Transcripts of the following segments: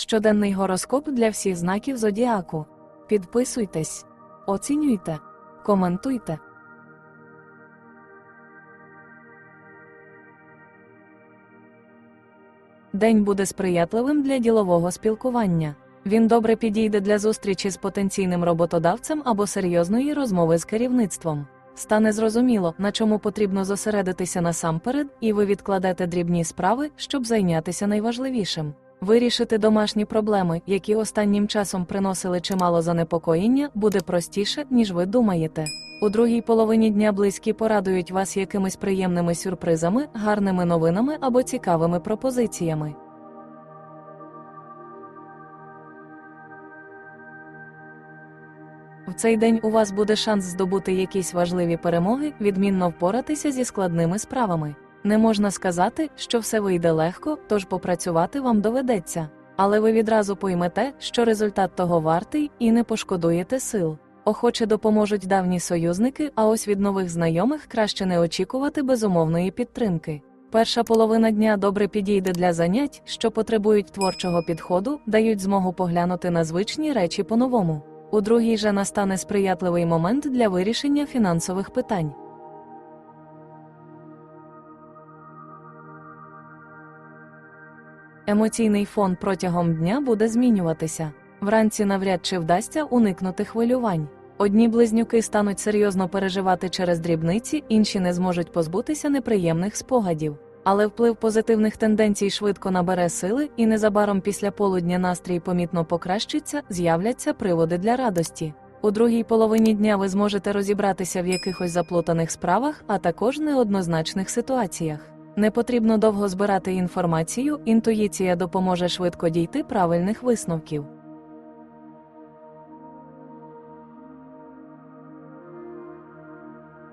Щоденний гороскоп для всіх знаків зодіаку. Підписуйтесь, оцінюйте, коментуйте. День буде сприятливим для ділового спілкування. Він добре підійде для зустрічі з потенційним роботодавцем або серйозної розмови з керівництвом. Стане зрозуміло, на чому потрібно зосередитися насамперед, і ви відкладете дрібні справи, щоб зайнятися найважливішим. Вирішити домашні проблеми, які останнім часом приносили чимало занепокоєння, буде простіше, ніж ви думаєте. У другій половині дня близькі порадують вас якимись приємними сюрпризами, гарними новинами або цікавими пропозиціями. В цей день у вас буде шанс здобути якісь важливі перемоги, відмінно впоратися зі складними справами. Не можна сказати, що все вийде легко, тож попрацювати вам доведеться. Але ви відразу поймете, що результат того вартий і не пошкодуєте сил. Охоче допоможуть давні союзники, а ось від нових знайомих краще не очікувати безумовної підтримки. Перша половина дня добре підійде для занять, що потребують творчого підходу, дають змогу поглянути на звичні речі по-новому. У другій же настане сприятливий момент для вирішення фінансових питань. Емоційний фон протягом дня буде змінюватися. Вранці навряд чи вдасться уникнути хвилювань. Одні близнюки стануть серйозно переживати через дрібниці, інші не зможуть позбутися неприємних спогадів. Але вплив позитивних тенденцій швидко набере сили, і незабаром після полудня настрій помітно покращиться, з'являться приводи для радості. У другій половині дня ви зможете розібратися в якихось заплутаних справах, а також неоднозначних ситуаціях. Не потрібно довго збирати інформацію, інтуїція допоможе швидко дійти правильних висновків.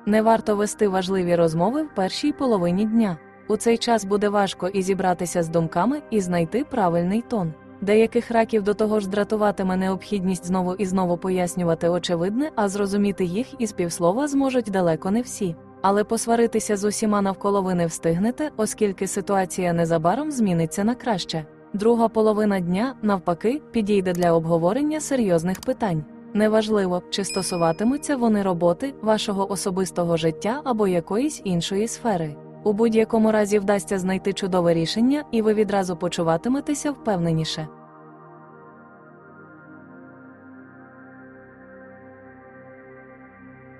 Не варто вести важливі розмови в першій половині дня. У цей час буде важко і зібратися з думками, і знайти правильний тон. Деяких раків до того ж дратуватиме необхідність знову і знову пояснювати очевидне, а зрозуміти їх із півслова зможуть далеко не всі. Але посваритися з усіма навколо ви не встигнете, оскільки ситуація незабаром зміниться на краще. Друга половина дня, навпаки, підійде для обговорення серйозних питань. Неважливо, чи стосуватимуться вони роботи, вашого особистого життя або якоїсь іншої сфери. У будь-якому разі вдасться знайти чудове рішення, і ви відразу почуватиметеся впевненіше.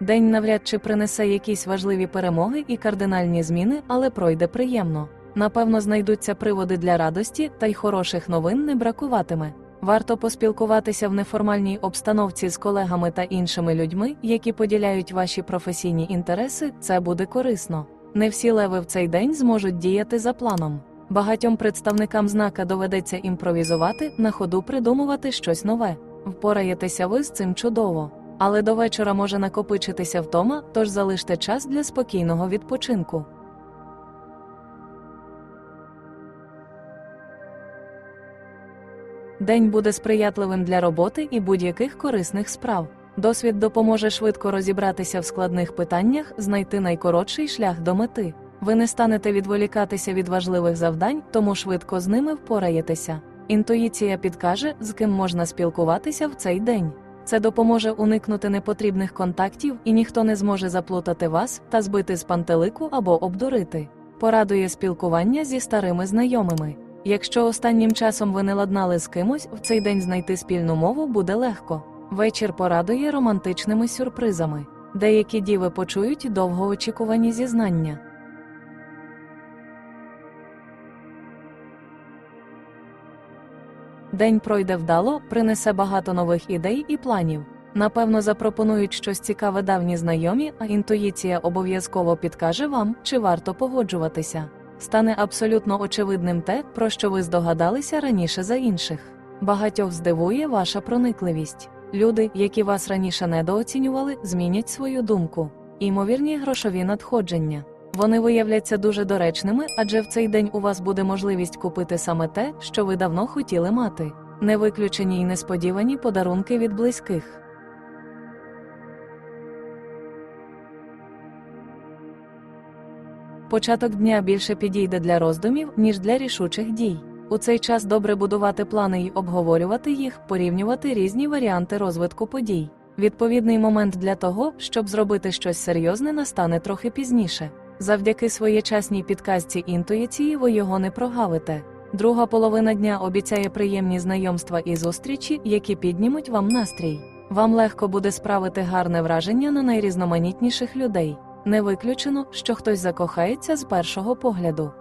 День навряд чи принесе якісь важливі перемоги і кардинальні зміни, але пройде приємно. Напевно, знайдуться приводи для радості, та й хороших новин не бракуватиме. Варто поспілкуватися в неформальній обстановці з колегами та іншими людьми, які поділяють ваші професійні інтереси, це буде корисно. Не всі леви в цей день зможуть діяти за планом. Багатьом представникам знака доведеться імпровізувати, на ходу придумувати щось нове. Впораєтеся ви з цим чудово. Але до вечора може накопичитися втома, тож залиште час для спокійного відпочинку. День буде сприятливим для роботи і будь-яких корисних справ. Досвід допоможе швидко розібратися в складних питаннях, знайти найкоротший шлях до мети. Ви не станете відволікатися від важливих завдань, тому швидко з ними впораєтеся. Інтуїція підкаже, з ким можна спілкуватися в цей день. Це допоможе уникнути непотрібних контактів, і ніхто не зможе заплутати вас та збити з пантелику або обдурити. Порадує спілкування зі старими знайомими. Якщо останнім часом ви не ладнали з кимось, в цей день знайти спільну мову буде легко. Вечір порадує романтичними сюрпризами. Деякі діви почують довгоочікувані зізнання. День пройде вдало, принесе багато нових ідей і планів. Напевно, запропонують щось цікаве давні знайомі, а інтуїція обов'язково підкаже вам, чи варто погоджуватися. Стане абсолютно очевидним те, про що ви здогадалися раніше за інших. Багатьох здивує ваша проникливість. Люди, які вас раніше недооцінювали, змінять свою думку. Імовірні грошові надходження. Вони виявляться дуже доречними, адже в цей день у вас буде можливість купити саме те, що ви давно хотіли мати. Не виключені й несподівані подарунки від близьких. Початок дня більше підійде для роздумів, ніж для рішучих дій. У цей час добре будувати плани й обговорювати їх, порівнювати різні варіанти розвитку подій. Відповідний момент для того, щоб зробити щось серйозне, настане трохи пізніше. Завдяки своєчасній підказці інтуїції ви його не прогавите. Друга половина дня обіцяє приємні знайомства і зустрічі, які піднімуть вам настрій. Вам легко буде справити гарне враження на найрізноманітніших людей. Не виключено, що хтось закохається з першого погляду.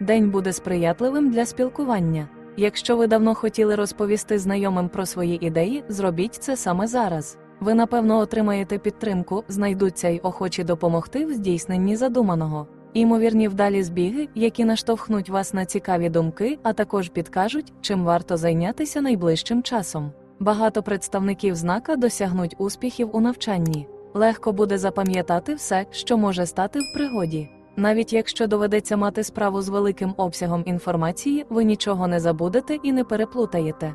День буде сприятливим для спілкування. Якщо ви давно хотіли розповісти знайомим про свої ідеї, зробіть це саме зараз. Ви напевно отримаєте підтримку, знайдуться й охочі допомогти в здійсненні задуманого. Імовірні вдалі збіги, які наштовхнуть вас на цікаві думки, а також підкажуть, чим варто зайнятися найближчим часом. Багато представників знака досягнуть успіхів у навчанні. Легко буде запам'ятати все, що може стати в пригоді. Навіть якщо доведеться мати справу з великим обсягом інформації, ви нічого не забудете і не переплутаєте.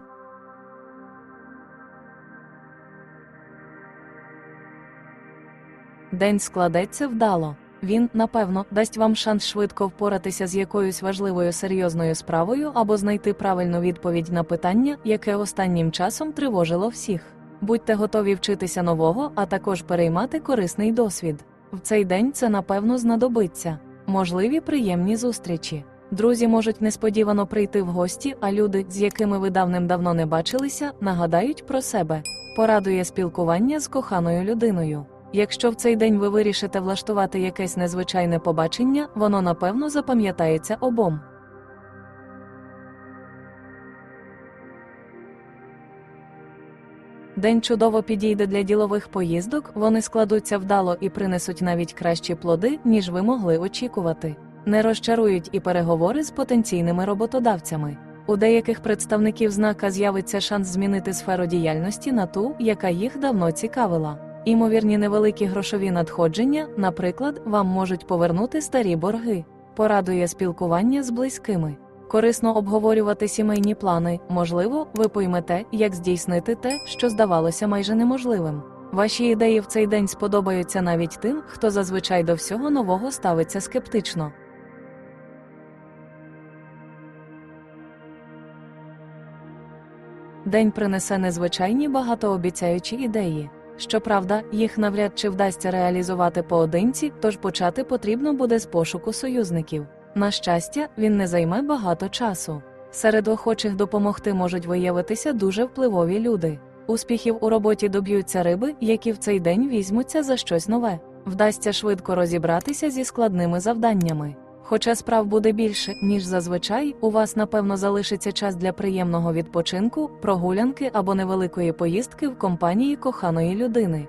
День складеться вдало. Він, напевно, дасть вам шанс швидко впоратися з якоюсь важливою серйозною справою або знайти правильну відповідь на питання, яке останнім часом тривожило всіх. Будьте готові вчитися нового, а також переймати корисний досвід. В цей день це напевно знадобиться. Можливі приємні зустрічі. Друзі можуть несподівано прийти в гості, а люди, з якими ви давним-давно не бачилися, нагадають про себе. Порадує спілкування з коханою людиною. Якщо в цей день ви вирішите влаштувати якесь незвичайне побачення, воно напевно запам'ятається обом. День чудово підійде для ділових поїздок, вони складуться вдало і принесуть навіть кращі плоди, ніж ви могли очікувати. Не розчарують і переговори з потенційними роботодавцями. У деяких представників знака з'явиться шанс змінити сферу діяльності на ту, яка їх давно цікавила. Імовірні невеликі грошові надходження, наприклад, вам можуть повернути старі борги. Порадує спілкування з близькими. Корисно обговорювати сімейні плани, можливо, ви поймете, як здійснити те, що здавалося майже неможливим. Ваші ідеї в цей день сподобаються навіть тим, хто зазвичай до всього нового ставиться скептично. День принесе незвичайні багатообіцяючі ідеї. Щоправда, їх навряд чи вдасться реалізувати поодинці, тож почати потрібно буде з пошуку союзників. На щастя, він не займе багато часу. Серед охочих допомогти можуть виявитися дуже впливові люди. Успіхів у роботі доб'ються риби, які в цей день візьмуться за щось нове. Вдасться швидко розібратися зі складними завданнями. Хоча справ буде більше, ніж зазвичай, у вас напевно залишиться час для приємного відпочинку, прогулянки або невеликої поїздки в компанії коханої людини.